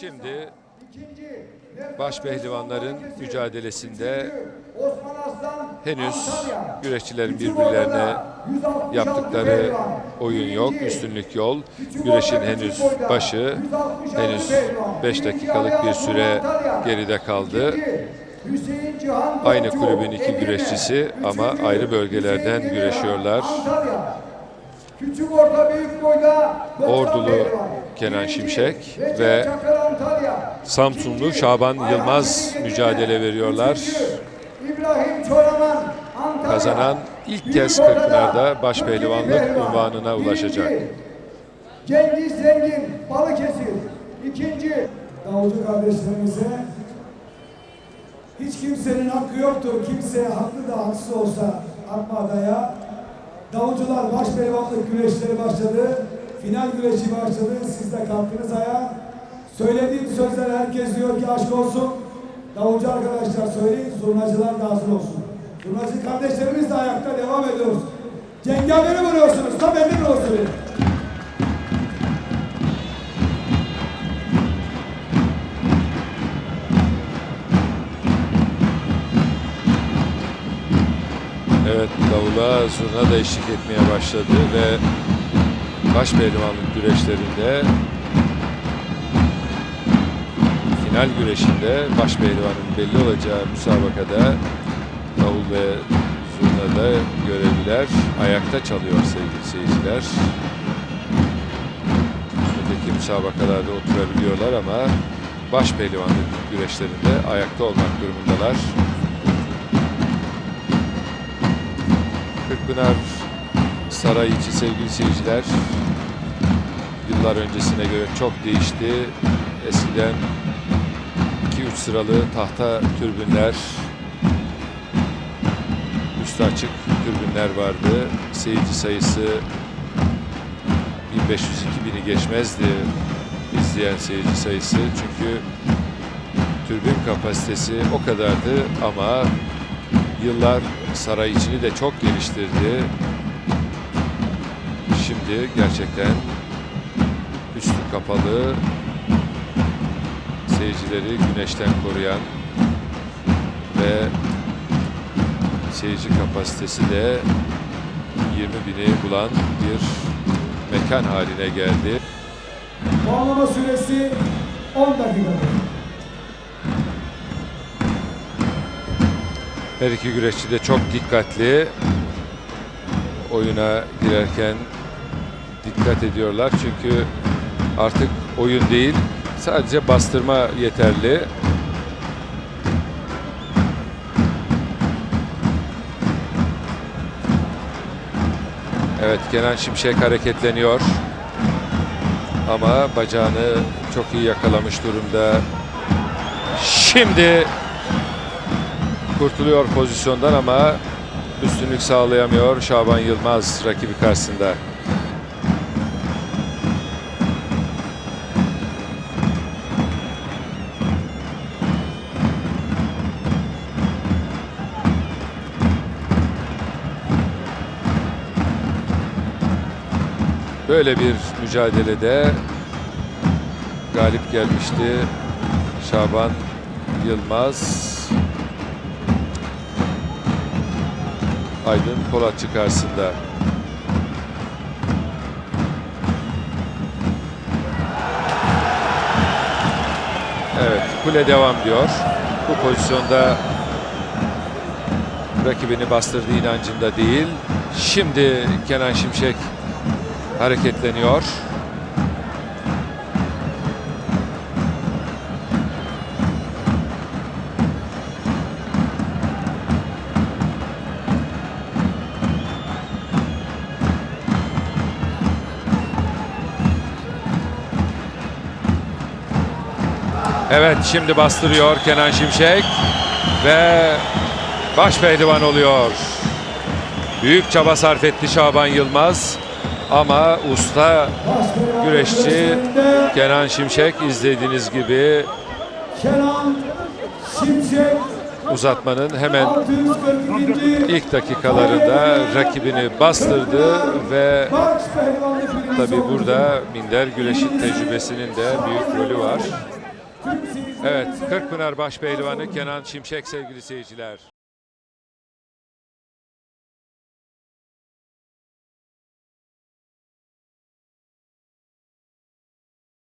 Şimdi baş pehlivanların mücadelesinde henüz güreşçilerin birbirlerine yaptıkları oyun yok, üstünlük yol. Güreşin henüz başı, henüz 5 dakikalık bir süre geride kaldı. Aynı kulübün iki güreşçisi ama ayrı bölgelerden güreşiyorlar. Küçük orta büyük boyda Ordulu Kenan Şimşek ve Samsunlu Şaban Yılmaz mücadele veriyorlar. Kazanan ilk kez Kırkpınar'da başpehlivanlık unvanına ulaşacak. Cengiz Zengin Balıkesir. İkinci. Davulcu kardeşlerimize hiç kimsenin hakkı yoktur. Kimseye haklı da haksız olsa atma adaya. Davulcular baş pehlivanlık güreşleri başladı. Final güreşi başladı. Siz de kalktınız ayağa. Söylediğim sözler herkes diyor ki aşk olsun. Davulcu arkadaşlar söyleyin. Zurnacılar da hazır olsun. Zurnacı kardeşlerimiz de ayakta devam ediyoruz. Cengaveri vuruyorsunuz. Tam emin olsun. Evet davula zurna da eşlik etmeye başladı ve başpehlivanlık güreşlerinde final güreşinde başpehlivanın belli olacağı müsabakada davul ve zurnada görevliler ayakta çalıyor sevgili seyirciler. Öteki müsabakalarda oturabiliyorlar ama başpehlivanlık güreşlerinde ayakta olmak durumundalar. Kırkpınar Saray içi sevgili seyirciler yıllar öncesine göre çok değişti. Eskiden 2-3 sıralı tahta türbünler üstü açık türbünler vardı. Seyirci sayısı 1500-2000'i geçmezdi izleyen seyirci sayısı. Çünkü türbün kapasitesi o kadardı ama yıllar saray içini de çok geliştirdi. Şimdi gerçekten üstü kapalı seyircileri güneşten koruyan ve seyirci kapasitesi de 20 bini bulan bir mekan haline geldi. Puanlama süresi 10 dakikadır. Her iki güreşçi de çok dikkatli. Oyuna girerken dikkat ediyorlar. Çünkü artık oyun değil, sadece bastırma yeterli. Evet, Kenan Şimşek hareketleniyor. Ama bacağını çok iyi yakalamış durumda. Şimdi kurtuluyor pozisyondan ama üstünlük sağlayamıyor Şaban Yılmaz rakibi karşısında. Böyle bir mücadelede galip gelmişti Şaban Yılmaz. Aydın Polatçı karşısında. Evet, kule devam diyor. Bu pozisyonda rakibini bastırdığı inancında değil. Şimdi Kenan Şimşek hareketleniyor. Evet şimdi bastırıyor Kenan Şimşek ve baş pehlivan oluyor. Büyük çaba sarf etti Şaban Yılmaz ama usta güreşçi Kenan Şimşek izlediğiniz gibi uzatmanın hemen 642. ilk dakikalarında rakibini bastırdı ve tabi burada minder güreşi tecrübesinin de büyük rolü var. Evet, Kırkpınar Başpehlivanı Kenan Şimşek sevgili seyirciler.